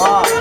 아.